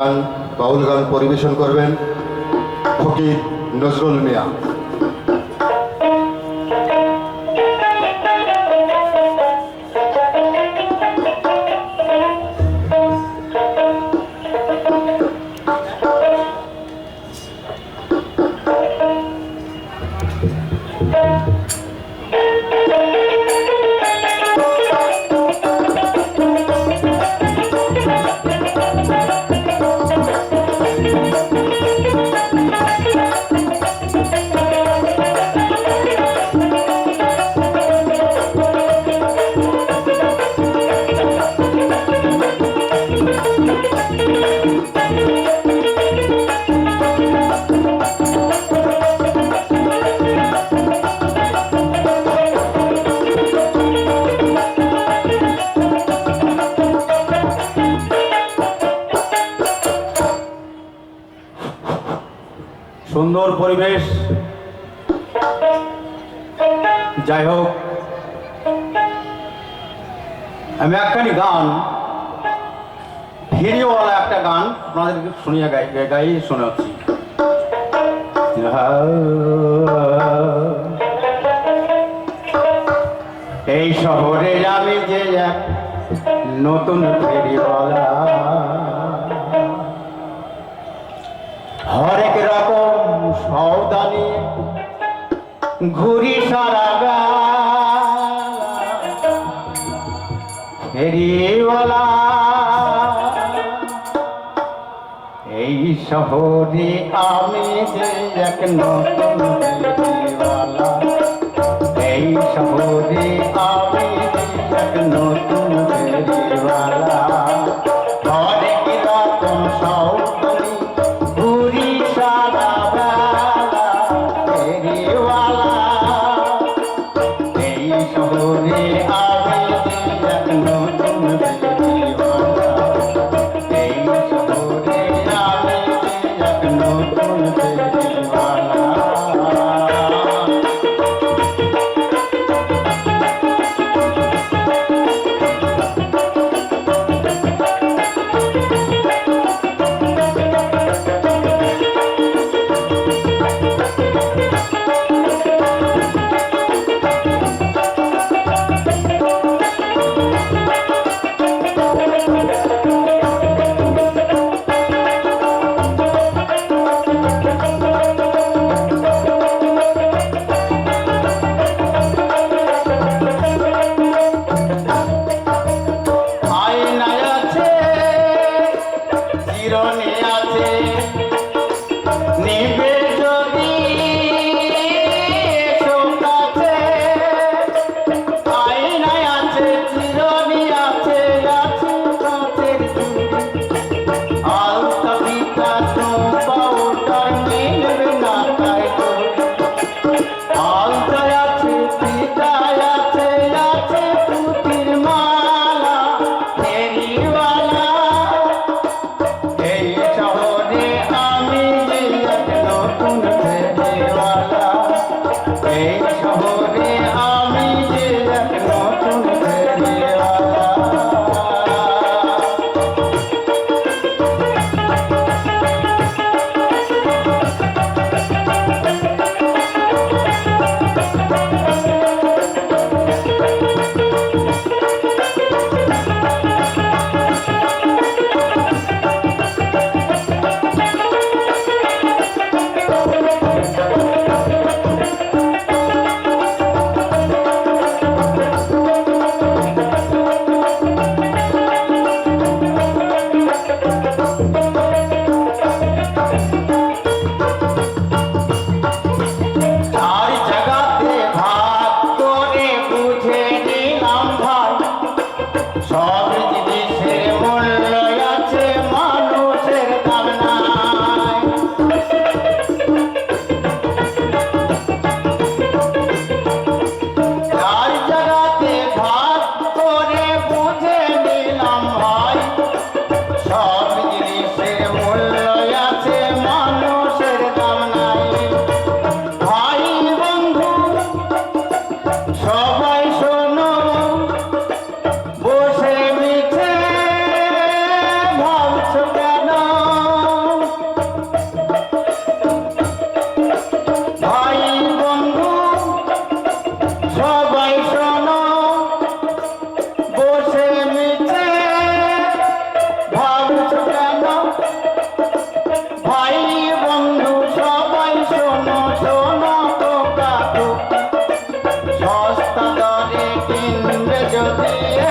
গান বাউল গান পরিবেশন করবেন ফকির নজরুল মিয়া। সুন্দর পরিবেশ। যাই হোক, আমি একখানি গান, ভিডিওওয়ালা একটা গান আপনাদেরকে শুনিয়ে গাই- গাই শোনাচ্ছি। এই শহরে আমি যে এক নতুন ফেরিওয়ালা হরেক রকম সৌদা নিয়ে ঘুরি সারা ফেরিওয়ালা এই শহরে আমি এক নতুন এই শহরে আমি এক নতুন চিরনে আছে এই শহরে যদি